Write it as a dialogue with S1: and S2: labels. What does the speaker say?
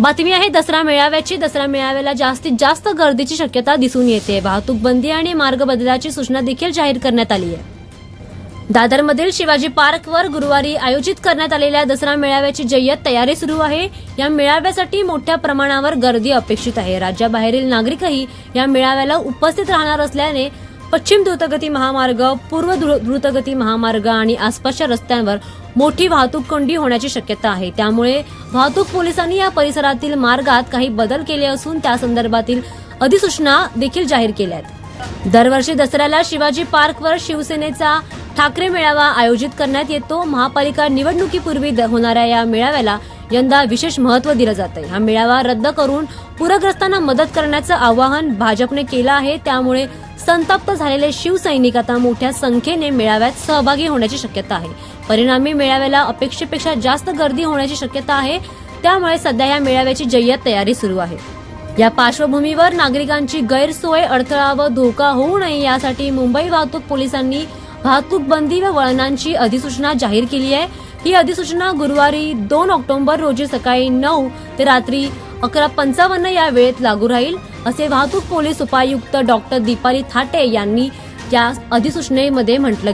S1: बातमी आहे दसरा मेळाव्याची. दसरा मेळाव्याला जास्तीत जास्त गर्दीची शक्यता दिसून येते. वाहतूक बंदी आणि मार्ग बदलाची सूचना देखील जाहीर करण्यात आली आहे. दादरमधील शिवाजी पार्कवर गुरुवारी आयोजित करण्यात आलेल्या दसरा मेळाव्याची जय्यत तयारी सुरू आहे. या मेळाव्यासाठी मोठ्या प्रमाणावर गर्दी अपेक्षित आहे. राज्याबाहेरील नागरिकही या मेळाव्याला उपस्थित राहणार असल्याने पश्चिम द्रुतगती महामार्ग पूर्व द्रु- द्रुतगती महामार्ग आणि आसपासच्या रस्त्यांवर मोठी वाहतूक कोंडी होण्याची शक्यता आहे. त्यामुळे वाहतूक पोलिसांनी या परिसरातील मार्गात काही बदल केले असून त्या संदर्भातील अधिसूचना देखील जाहीर केल्या आहेत दरवर्षी दसऱ्याला शिवाजी पार्कवर शिवसेनेचा ठाकरे मेळावा आयोजित करण्यात येतो. महापालिका निवडणुकीपूर्वी द- होणाऱ्या या मेळाव्याला यंदा विशेष महत्त्व दिलं जात आहे हा मेळावा रद्द करून पूरग्रस्तांना मदत करण्याचं आवाहन भाजपने केलं आहे. त्यामुळे संतप्त झालेले शिवसैनिक आता मोठ्या संख्येने मेळाव्यात सहभागी होण्याची शक्यता आहे. परिणामी मेळाव्याला अपेक्षेपेक्षा जास्त गर्दी होण्याची शक्यता आहे. त्यामुळे सध्या या मेळाव्याची जय्यत तयारी सुरू आहे. या पार्श्वभूमीवर नागरिकांची गैरसोय अडथळा व धोका होऊ नये यासाठी मुंबई वाहतूक पोलिसांनी वाहतूक बंदी व वळणांची अधिसूचना जाहीर केली आहे. ही अधिसूचना गुरुवारी दोन ऑक्टोबर रोजी सकाळी नऊ ते रात्री अकरा पंचावन्न या वेळेत लागू राहील असे वाहतूक पोलीस उपायुक्त डॉक्टर दीपाली थाटे यांनी या अधिसूचनेमध्ये म्हटलं